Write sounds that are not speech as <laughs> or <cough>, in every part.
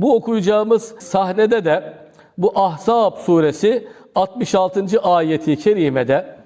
Bu okuyacağımız sahnede de bu Ahzab suresi 66. ayeti kerimede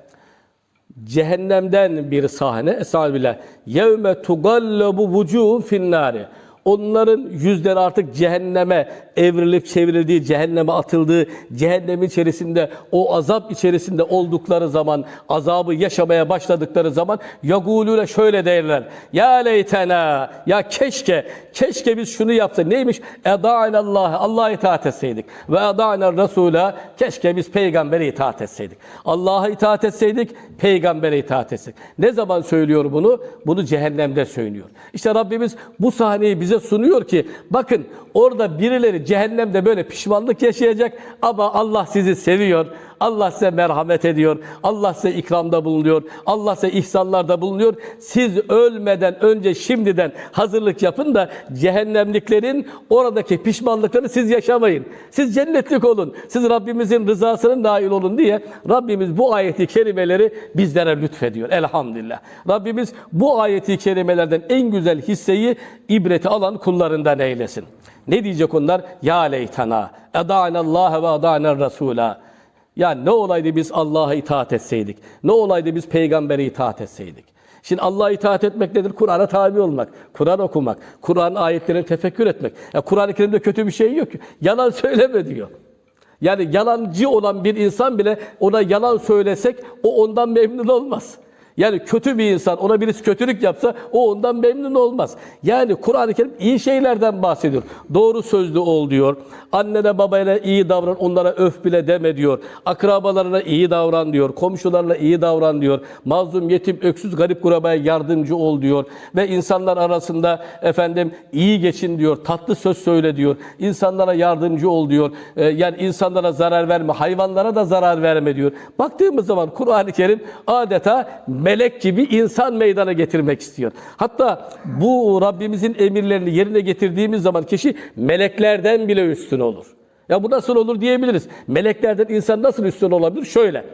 cehennemden bir sahne. Estağfirullah. Yevme tugallabu vucuhum finnari. Onların yüzleri artık cehenneme evrilip çevrildiği, cehenneme atıldığı, cehennemin içerisinde, o azap içerisinde oldukları zaman, azabı yaşamaya başladıkları zaman yagulüle şöyle derler. Ya leytena, ya keşke, keşke biz şunu yapsak. Neymiş? Eda'inallah, Allah'a itaat etseydik. Ve eda'inal Resul'a, keşke biz peygambere itaat etseydik. Allah'a itaat etseydik, peygambere itaat etseydik. Ne zaman söylüyor bunu? Bunu cehennemde söylüyor. İşte Rabbimiz bu sahneyi bize sunuyor ki, bakın orada birileri cehennemde böyle pişmanlık yaşayacak ama Allah sizi seviyor. Allah size merhamet ediyor. Allah size ikramda bulunuyor. Allah size ihsanlarda bulunuyor. Siz ölmeden önce şimdiden hazırlık yapın da cehennemliklerin oradaki pişmanlıkları siz yaşamayın. Siz cennetlik olun. Siz Rabbimizin rızasının nail olun diye Rabbimiz bu ayeti kerimeleri bizlere lütfediyor. Elhamdülillah. Rabbimiz bu ayeti kerimelerden en güzel hisseyi ibreti alan kullarından eylesin. Ne diyecek onlar? Ya leytana, eda'inallâhe ve eda'iner rasûlâ. Ya ne olaydı biz Allah'a itaat etseydik? Ne olaydı biz peygambere itaat etseydik? Şimdi Allah'a itaat etmek nedir? Kur'an'a tabi olmak, Kur'an okumak, Kur'an ayetlerini tefekkür etmek. Ya Kur'an-ı Kerim'de kötü bir şey yok. Yalan <laughs> söyleme diyor. Yani yalancı olan bir insan bile ona yalan söylesek o ondan memnun olmaz. Yani kötü bir insan ona birisi kötülük yapsa o ondan memnun olmaz. Yani Kur'an-ı Kerim iyi şeylerden bahsediyor. Doğru sözlü ol diyor. Annene babaya iyi davran, onlara öf bile deme diyor. Akrabalarına iyi davran diyor. Komşularla iyi davran diyor. Mazlum, yetim, öksüz, garip kurabaya yardımcı ol diyor. Ve insanlar arasında efendim iyi geçin diyor. Tatlı söz söyle diyor. İnsanlara yardımcı ol diyor. Ee, yani insanlara zarar verme, hayvanlara da zarar verme diyor. Baktığımız zaman Kur'an-ı Kerim adeta melek gibi insan meydana getirmek istiyor. Hatta bu Rabbimizin emirlerini yerine getirdiğimiz zaman kişi meleklerden bile üstün olur. Ya bu nasıl olur diyebiliriz. Meleklerden insan nasıl üstün olabilir? Şöyle.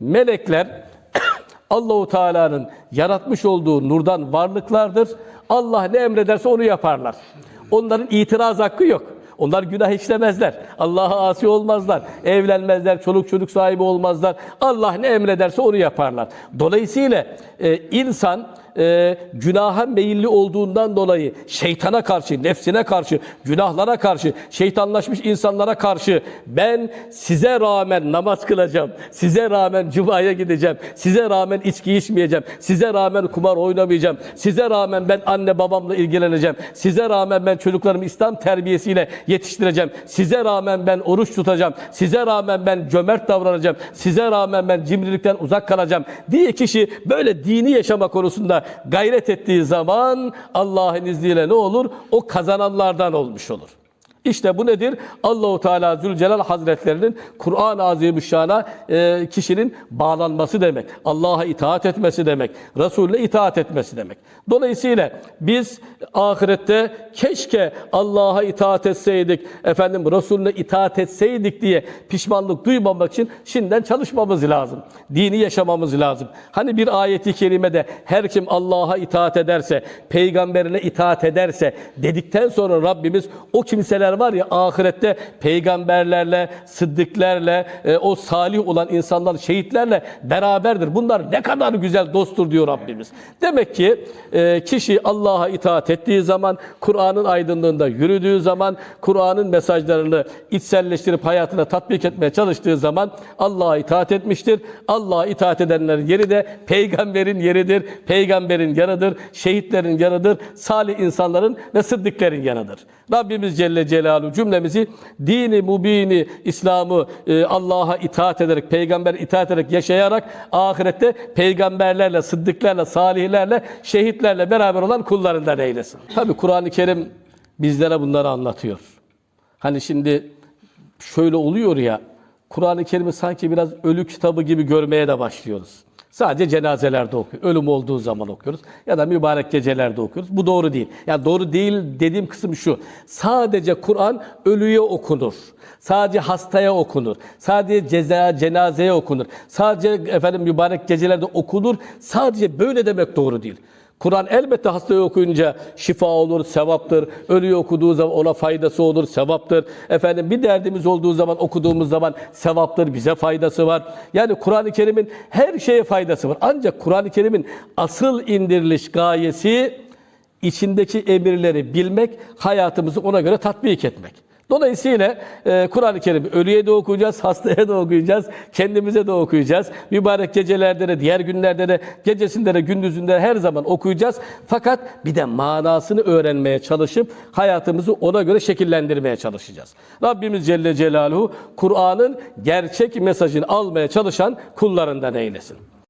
Melekler <clears throat> Allahu Teala'nın yaratmış olduğu nurdan varlıklardır. Allah ne emrederse onu yaparlar. Onların itiraz hakkı yok. Onlar günah işlemezler. Allah'a asi olmazlar. Evlenmezler, çoluk çocuk sahibi olmazlar. Allah ne emrederse onu yaparlar. Dolayısıyla e, insan e, günaha meyilli olduğundan dolayı şeytana karşı, nefsine karşı, günahlara karşı, şeytanlaşmış insanlara karşı ben size rağmen namaz kılacağım, size rağmen cumaya gideceğim, size rağmen içki içmeyeceğim, size rağmen kumar oynamayacağım, size rağmen ben anne babamla ilgileneceğim, size rağmen ben çocuklarımı İslam terbiyesiyle yetiştireceğim, size rağmen ben oruç tutacağım, size rağmen ben cömert davranacağım, size rağmen ben cimrilikten uzak kalacağım diye kişi böyle dini yaşama konusunda gayret ettiği zaman Allah'ın izniyle ne olur? O kazananlardan olmuş olur. İşte bu nedir? Allahu Teala Zülcelal Hazretlerinin Kur'an-ı Azimüşşan'a e, kişinin bağlanması demek. Allah'a itaat etmesi demek. Resulüne itaat etmesi demek. Dolayısıyla biz ahirette keşke Allah'a itaat etseydik, efendim Resulüne itaat etseydik diye pişmanlık duymamak için şimdiden çalışmamız lazım. Dini yaşamamız lazım. Hani bir ayeti kerimede her kim Allah'a itaat ederse, peygamberine itaat ederse dedikten sonra Rabbimiz o kimseler var ya ahirette peygamberlerle, sıddıklerle, e, o salih olan insanlar, şehitlerle beraberdir. Bunlar ne kadar güzel dosttur diyor Rabbimiz. Demek ki e, kişi Allah'a itaat ettiği zaman, Kur'an'ın aydınlığında yürüdüğü zaman, Kur'an'ın mesajlarını içselleştirip hayatına tatbik etmeye çalıştığı zaman Allah'a itaat etmiştir. Allah'a itaat edenlerin yeri de peygamberin yeridir, peygamberin yanıdır, şehitlerin yanıdır, salih insanların ve sıddıklerin yanıdır. Rabbimiz Celle Celaluhu cümlemizi dini mubini İslam'ı e, Allah'a itaat ederek, peygamber itaat ederek yaşayarak ahirette peygamberlerle, sıddıklarla, salihlerle, şehitlerle beraber olan kullarından eylesin. Tabi Kur'an-ı Kerim bizlere bunları anlatıyor. Hani şimdi şöyle oluyor ya, Kur'an-ı Kerim'i sanki biraz ölü kitabı gibi görmeye de başlıyoruz. Sadece cenazelerde okuyoruz. Ölüm olduğu zaman okuyoruz. Ya da mübarek gecelerde okuyoruz. Bu doğru değil. Yani doğru değil dediğim kısım şu. Sadece Kur'an ölüye okunur. Sadece hastaya okunur. Sadece ceza, cenazeye okunur. Sadece efendim mübarek gecelerde okunur. Sadece böyle demek doğru değil. Kur'an elbette hastayı okuyunca şifa olur, sevaptır. Ölüyü okuduğu zaman ona faydası olur, sevaptır. Efendim bir derdimiz olduğu zaman okuduğumuz zaman sevaptır, bize faydası var. Yani Kur'an-ı Kerim'in her şeye faydası var. Ancak Kur'an-ı Kerim'in asıl indiriliş gayesi içindeki emirleri bilmek, hayatımızı ona göre tatbik etmek. Dolayısıyla e, Kur'an-ı Kerim ölüye de okuyacağız, hastaya da okuyacağız, kendimize de okuyacağız. Mübarek gecelerde de, diğer günlerde de, gecesinde de, gündüzünde de her zaman okuyacağız. Fakat bir de manasını öğrenmeye çalışıp hayatımızı ona göre şekillendirmeye çalışacağız. Rabbimiz Celle Celaluhu Kur'an'ın gerçek mesajını almaya çalışan kullarından eylesin.